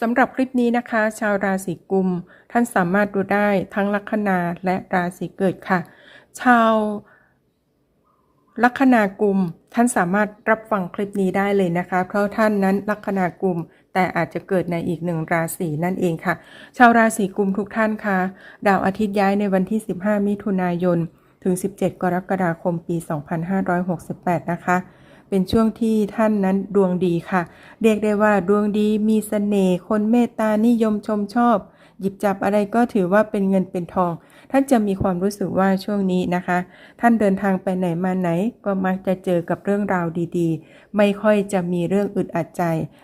สำหรับคลิปนี้นะคะ ชาวราศีกุม ท่านสามารถดูได้ทั้งลัคนาและราศีเกิดค่ะ ชาวลัคนากุม ท่านสามารถรับฟังคลิปนี้ได้เลยนะคะ เพราะท่านนั้นลัคนากุม แต่อาจจะเกิดในอีกหนึ่งราศีนั่นเองค่ะ ชาวราศีกุมทุกท่านคะดาวอาทิตย์ย้ายในวันที่ 15 มิถุนายน ถึง 17 กรกฎาคมปี 2568 นะคะ เป็นช่วงที่ท่านนั้นดวงดีค่ะ เรียกได้ว่าดวงดีมีเสน่ห์คนเมตตานิยมชมชอบ หยิบจับอะไรก็ถือว่าเป็นเงินเป็นทอง ท่านจะมีความรู้สึกว่าช่วงนี้นะคะ ท่านเดินทางไปไหนมาไหน ก็มักจะเจอกับเรื่องราวดีๆ ไม่ค่อยจะมีเรื่องอึดอัดใจ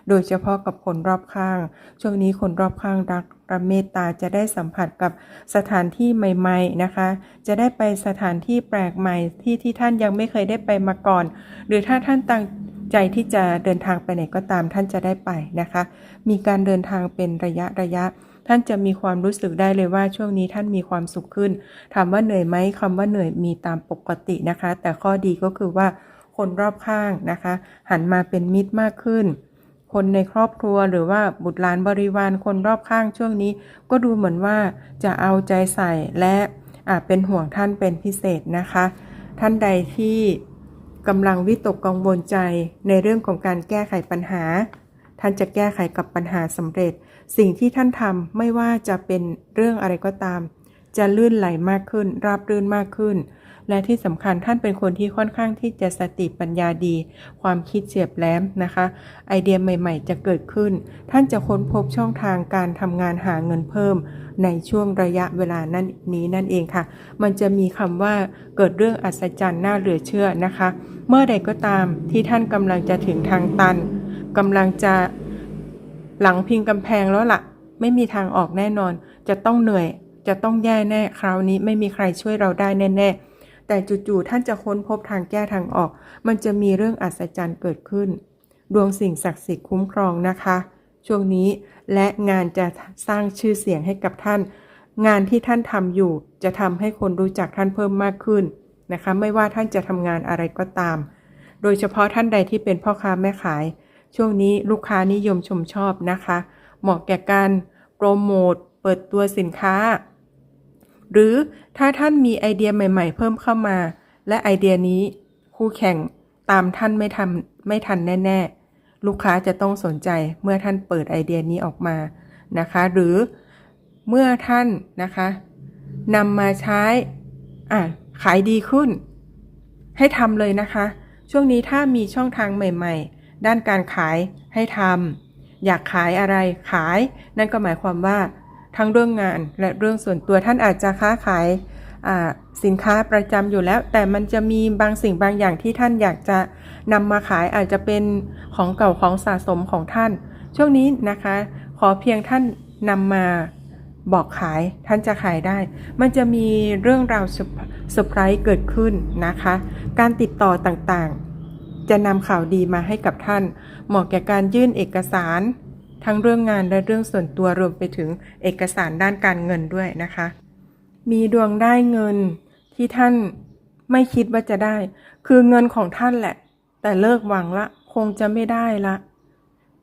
โดยเฉพาะกับคนรอบข้าง ช่วงนี้คนรอบข้างรักระเมตตาจะได้สัมผัสกับสถานที่ใหม่ๆนะคะ จะได้ไปสถานที่แปลกใหม่ที่ที่ท่านยังไม่เคยได้ไปมาก่อน หรือถ้าท่านตั้ง ใจที่จะเดินทางไปไหนก็ตามท่านจะได้ไปนะคะ มีการเดินทางเป็นระยะระยะ ท่านจะมีความรู้สึกได้เลยว่าช่วงนี้ท่านมีความสุขขึ้น ถามว่าเหนื่อยไหมคำว่าเหนื่อยมีตามปกตินะคะ แต่ข้อดีก็คือว่าคนรอบข้างนะคะ หันมาเป็นมิตรมากขึ้น คนในครอบครัวหรือว่าบุตรหลานบริวารคนรอบข้างช่วงนี้ ก็ดูเหมือนว่าจะเอาใจใส่และอ่าเป็นห่วงท่านเป็นพิเศษนะคะ ท่านใดที่ กำลังวิตกกังวลใจในเรื่องของการแก้ไขปัญหา ท่านจะแก้ไขกับปัญหาสำเร็จ สิ่งที่ท่านทำไม่ว่าจะเป็นเรื่องอะไรก็ตาม จะลื่นไหลมากขึ้น ราบรื่นมากขึ้น และที่สำคัญท่านเป็นคนที่ค่อนข้างที่จะสติปัญญาดี ความคิดเฉียบแหลมนะคะ ไอเดียใหม่ๆ จะเกิดขึ้น ท่านจะค้นพบช่องทางการทำงานหาเงินเพิ่ม ในช่วงระยะเวลานั้นนี้นั่นเองค่ะ มันจะมีคำว่าเกิดเรื่องอัศจรรย์น่าเหลือเชื่อนะคะ เมื่อใดก็ตามที่ท่านกำลังจะถึงทางตันกำลังจะหลังพิงกำแพงแล้วล่ะ ไม่มีทางออกแน่นอน จะต้องเหนื่อย จะต้องแย่แน่คราวนี้ไม่มีใครช่วยเราได้แน่ๆ แต่จู่ๆท่านจะค้นพบทางแก้ทางออก มันจะมีเรื่องอัศจรรย์เกิดขึ้น ดวงสิ่งศักดิ์สิทธิ์คุ้มครองนะคะ ช่วงนี้และงานจะสร้างชื่อเสียงให้กับท่าน งานที่ท่านทำอยู่จะทำให้คนรู้จักท่านเพิ่มมากขึ้นนะคะ ไม่ว่าท่านจะทำงานอะไรก็ตาม โดยเฉพาะท่านใดที่เป็นพ่อค้าแม่ขาย ช่วงนี้ลูกค้านิยมชมชอบนะคะ เหมาะแก่การโปรโมทเปิดตัวสินค้า หรือถ้าท่านมีไอเดียใหม่ ๆ เพิ่มเข้ามา และไอเดียนี้ คู่แข่งตามท่านไม่ทำไม่ทันแน่ ๆ ลูกค้าจะต้องสนใจเมื่อท่านเปิดไอเดียนี้ออกมานะคะ หรือเมื่อท่านนะคะนำมาใช้อะขายดีขึ้น ให้ทำเลยนะคะ ช่วงนี้ถ้ามีช่องทางใหม่ ๆ ด้านการขายให้ทำอยากขายอะไรขาย นั่นก็หมายความว่า ทั้งเรื่องงานและเรื่องส่วนตัวท่านอาจจะค้าขายสินค้าประจำอยู่แล้ว แต่มันจะมีบางสิ่งบางอย่างที่ท่านอยากจะนำมาขายอาจจะเป็นของเก่าของสะสมของท่าน ช่วงนี้นะคะ ขอเพียงท่านนำมาบอกขายท่านจะขายได้ มันจะมีเรื่องราวเซอร์ไพรส์เกิดขึ้นนะคะ การติดต่อต่างๆ จะนำข่าวดีมาให้กับท่าน เหมาะแก่การยื่นเอกสาร ทั้งเรื่องงานและเรื่องส่วนตัวรวมไปถึงเอกสารด้านการเงินด้วยนะคะ มีดวงได้เงินที่ท่านไม่คิดว่าจะได้ คือเงินของท่านแหละ แต่เลิกหวังละ คงจะไม่ได้ละ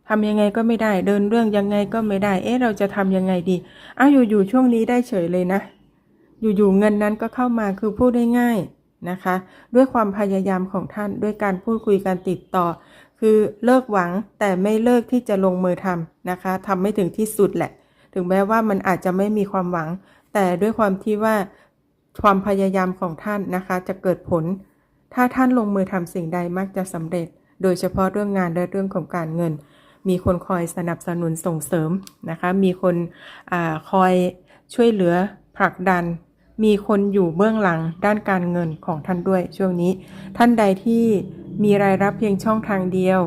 ทำยังไงก็ไม่ได้เดินเรื่องยังไงก็ไม่ได้ เอ๊ะเราจะทำยังไงดีอ้าวอยู่ๆช่วงนี้ได้เฉยเลยนะ อยู่ๆเงินนั้นก็เข้ามาคือพูดได้ง่ายนะคะ ด้วยความพยายามของท่านด้วยการพูดคุยการติดต่อ คือเลิกหวังแต่ไม่เลิกที่จะลงมือทำนะคะทำไม่ถึงที่สุดแหละ ถึงแม้ว่ามันอาจจะไม่มีความหวัง แต่ด้วยความที่ว่าความพยายามของท่านนะคะ จะเกิดผล ถ้าท่านลงมือทำสิ่งใดมักจะสำเร็จ โดยเฉพาะเรื่องงานและเรื่องของการเงิน มีคนคอยสนับสนุนส่งเสริมนะคะ มีคนอคอยช่วยเหลือผลักดัน มีคนอยู่เบื้องหลังด้านการเงินของท่านด้วยช่วงนี้ ท่านใดที่มีรายรับเพียงช่องทางเดียว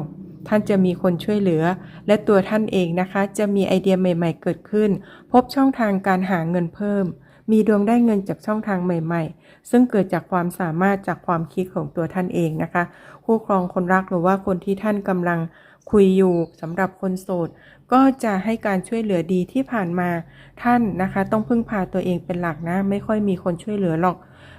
ท่านจะมีคนช่วยเหลือ และตัวท่านเองนะคะ จะมีไอเดียใหม่ ๆ เกิดขึ้น พบช่องทางการหาเงินเพิ่ม มีดวงได้เงินจากช่องทางใหม่ ๆ ซึ่งเกิดจากความสามารถจากความคิดของตัวท่านเองนะคะ คู่ครองคนรักหรือว่าคนที่ท่านกำลัง คุยอยู่สำหรับคนโสด ก็จะให้การช่วยเหลือดีที่ผ่านมาท่านนะคะ ต้องพึ่งพาตัวเองเป็นหลักนะ ไม่ค่อยมีคนช่วยเหลือหรอก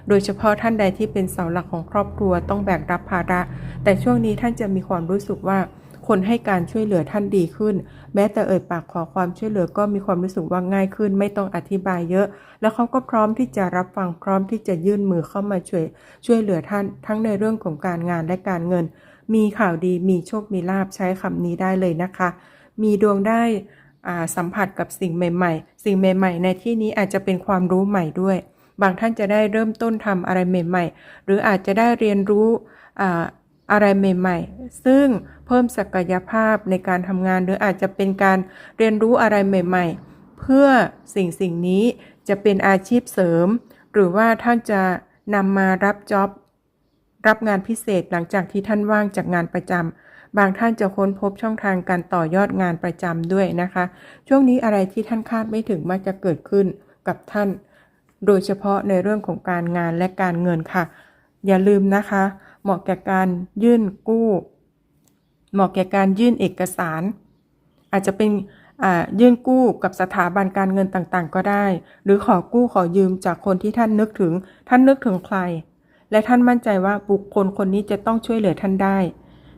โดยเฉพาะท่านใดที่เป็นเสาหลักของครอบครัวต้องแบกรับภาระ แต่ช่วงนี้ท่านจะมีความรู้สึกว่าคนให้การช่วยเหลือท่านดีขึ้น แม้แต่เอ่ยปากขอความช่วยเหลือก็มีความรู้สึกว่าง่ายขึ้น ไม่ต้องอธิบายเยอะ แล้วเขาก็พร้อมที่จะรับฟังพร้อมที่จะยื่นมือเข้ามาช่วยช่วยเหลือท่าน ทั้งในเรื่องของการงานและการเงิน มีข่าวดีมีโชคมีลาบใช้คำนี้ได้เลยนะคะ มีดวงได้สัมผัสกับสิ่งใหม่ ๆ สิ่งใหม่ ๆ ในที่นี้อาจจะเป็นความรู้ใหม่ด้วย บางท่านจะได้เริ่มต้นทำอะไรใหม่ ๆ หรืออาจจะได้เรียนรู้อ่าอะไรใหม่ ๆ ซึ่งเพิ่มศักยภาพในการทำงาน หรืออาจจะเป็นการเรียนรู้อะไรใหม่ ๆ เพื่อสิ่งสิ่งนี้จะเป็นอาชีพเสริม หรือว่าท่านจะนำมารับจ็อบ รับงานพิเศษหลังจากที่ท่านว่างจากงานประจำบางท่านจะค้นพบช่องทางการต่อยอดงานประจำด้วยนะคะ ช่วงนี้อะไรที่ท่านคาดไม่ถึงมักจะเกิดขึ้นกับท่าน โดยเฉพาะในเรื่องของการงานและการเงินค่ะ อย่าลืมนะคะ เหมาะแก่การยื่นกู้ เหมาะแก่การยื่นเอกสาร อาจจะเป็นยื่นกู้กับสถาบันการเงินต่างๆ ก็ได้ หรือขอกู้ขอยืมจากคนที่ท่านนึกถึง ท่านนึกถึงใคร และท่านมั่นใจว่าบุคคลคนนี้จะต้องช่วยเหลือท่านได้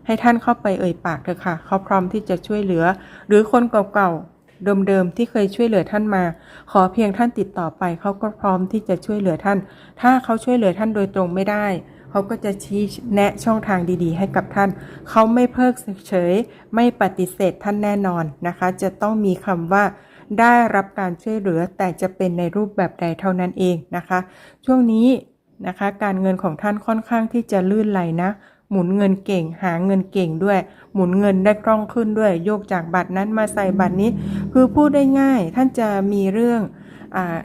ให้ท่านเข้าไปเอ่ยปากเถอะค่ะ เขาพร้อมที่จะช่วยเหลือ หรือคนเก่าๆเดิมๆที่เคยช่วยเหลือท่านมา ขอเพียงท่านติดต่อไป เขาก็พร้อมที่จะช่วยเหลือท่าน ถ้าเขาช่วยเหลือท่านโดยตรงไม่ได้ เขาก็จะชี้แนะช่องทางดีๆ ให้กับท่าน เขาไม่เพิกเฉย ไม่ปฏิเสธท่านแน่นอนนะคะ จะต้องมีคำว่าได้รับการช่วยเหลือแต่จะเป็นในรูปแบบใดเท่านั้นเองนะคะ ช่วงนี้ นะคะ การเงินของท่านค่อนข้างที่จะลื่นไหลนะ หมุนเงินเก่ง หาเงินเก่งด้วย หมุนเงินได้คล่องขึ้นด้วย โยกจากบัตรนั้นมาใส่บัตรนี้ คือพูดได้ง่าย ท่านจะมีเรื่อง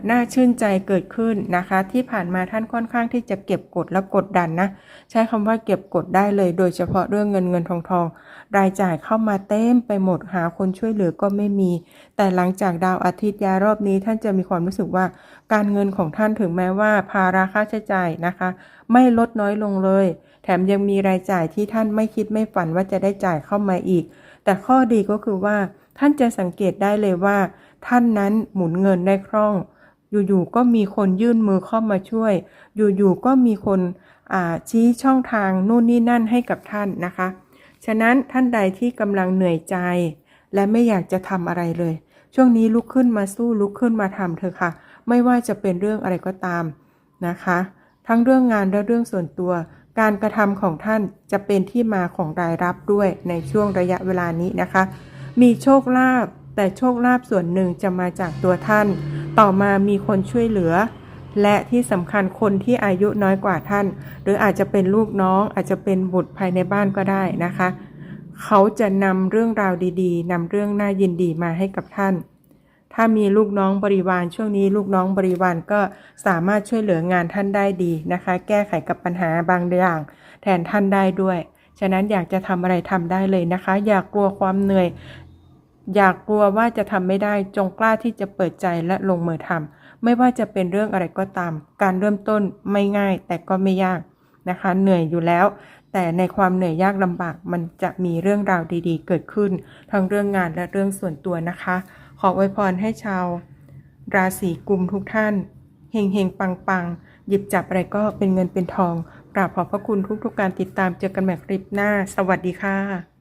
น่าชื่นใจเกิดขึ้นนะคะ ที่ผ่านมาท่านค่อนข้างที่จะเก็บกดและกดดันนะ ใช้คำว่าเก็บกดได้เลย โดยเฉพาะเรื่องเงินเงินทองทองรายจ่ายเข้ามาเต็มไปหมดหาคนช่วยเหลือก็ไม่มี แต่หลังจากดาวอาทิตย์ยารอบนี้ ท่านจะมีความรู้สึกว่า การเงินของท่านถึงแม้ว่า ภาระค่าใช้จ่ายนะคะ ไม่ลดน้อยลงเลย แถมยังมีรายจ่ายที่ท่านไม่คิดไม่ฝันว่าจะได้จ่ายเข้ามาอีก แต่ข้อดีก็คือว่าท่านจะสังเกตได้เลยว่า ท่านนั้นหมุนเงินได้คล่อง อยู่ๆก็มีคนยื่นมือเข้ามาช่วย อยู่ๆก็มีคนชี้ช่องทางนู่นนี่นั่นให้กับท่านนะคะ ฉะนั้นท่านใดที่กำลังเหนื่อยใจ และไม่อยากจะทำอะไรเลย ช่วงนี้ลุกขึ้นมาสู้ลุกขึ้นมาทำเถอะค่ะ ไม่ว่าจะเป็นเรื่องอะไรก็ตามนะคะ ทั้งเรื่องงานและเรื่องส่วนตัว การกระทำของท่านจะเป็นที่มาของรายรับด้วยในช่วงระยะเวลานี้นะคะ มีโชคลาภ แต่โชคลาภส่วนหนึ่งจะมาจากตัวท่าน ต่อมามีคนช่วยเหลือ และที่สำคัญคนที่อายุน้อยกว่าท่าน หรืออาจจะเป็นลูกน้องอาจจะเป็นบุตรภายในบ้านก็ได้นะคะ เขาจะนำเรื่องราวดีๆนำเรื่องน่ายินดีมาให้กับท่าน ถ้ามีลูกน้องบริวารช่วงนี้ลูกน้องบริวารก็สามารถช่วยเหลืองานท่านได้ดีนะคะ แก้ไขกับปัญหาบางอย่าง แทนท่านได้ด้วยฉะนั้นอยากจะทำอะไรทำได้เลยนะคะ อย่ากกลัวความเหนื่อย อยากกลัวว่าจะทำไม่ได้จงกล้าที่จะเปิดใจและลงมือทำไม่ว่าจะเป็นเรื่องอะไรก็ตาม การเริ่มต้นไม่ง่ายแต่ก็ไม่ยากนะคะ เหนื่อยอยู่แล้ว แต่ในความเหนื่อยยากลำบากมันจะมีเรื่องราวดีๆ เกิดขึ้น ทั้งเรื่องงานและเรื่องส่วนตัวนะคะ ขออวยพรให้ชาว ราศีกุมทุกท่านเฮงเฮงปังปังหยิบจับอะไรก็เป็นเงินเป็นทองกราบขอบพระคุณทุกๆการติดตามเจอกันใหม่คลิปหน้า สวัสดีค่ะ